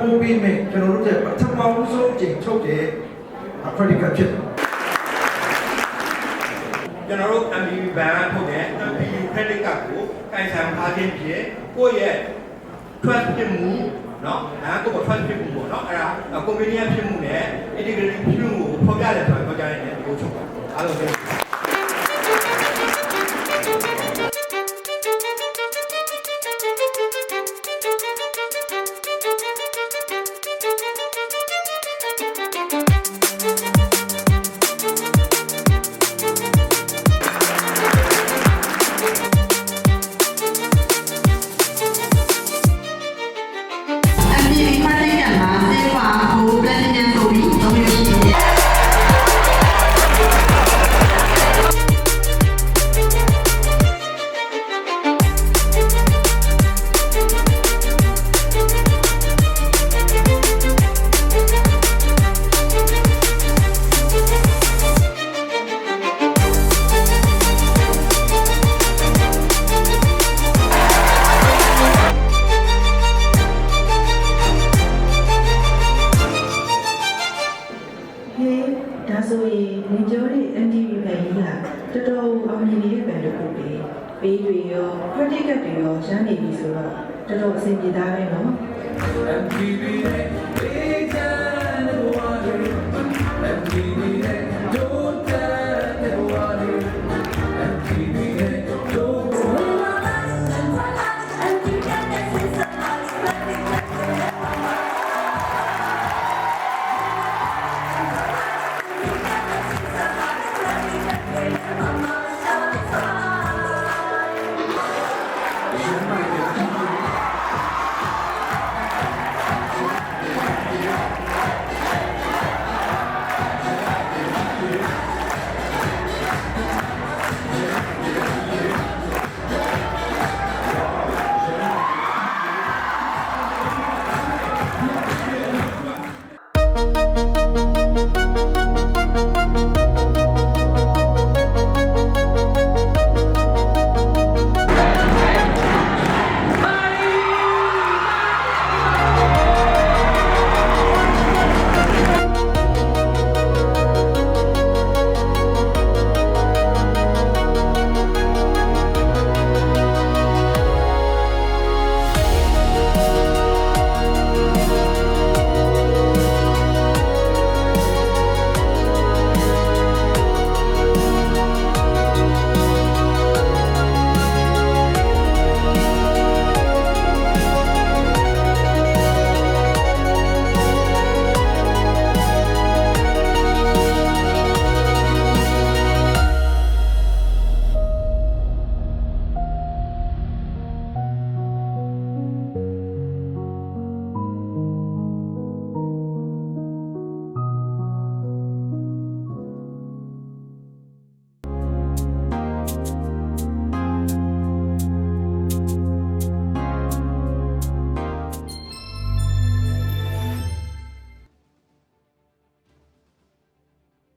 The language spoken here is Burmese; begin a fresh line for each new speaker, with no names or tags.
ပိုးပေးမယ်ကျွန်တော်တို့ရဲ့ပထမဦးဆုံးအချိန်ထုတ်တဲ့ credit card ဖြစ်တယ်
ကျွန်တော်တို့ MBB ဘဏ်ထုတ်တဲ့ MBB credit card ကိုကင်ဆယ်ထားခြင်းဖြင့်ကိုယ့်ရဲ့ trust ဖြစ်မှုเนาะအဲကိုယ့် trust ဖြစ်မှုပေါ့เนาะအဲ့ဒါ company ဖြစ်မှုနဲ့ integrity ဖြစ်မှုကိုဖော်ပြတယ်ဆိုတော့ပြောကြရင်ဒီလိုချုပ်ပါအားလုံးပဲ
Ruben ဆိုရ
င်ငင်ကျော်ရဲ့ MTV ပဲကြီးလားတော်တော်အောင်မြင်နေတဲ့ဘန်တစ်ခုပဲပေးတွေရော credit card တွေရောရမ်းနေပြီဆိုတော့တော်တော်အဆင်ပြေသားပဲနော်
MTV Thank you.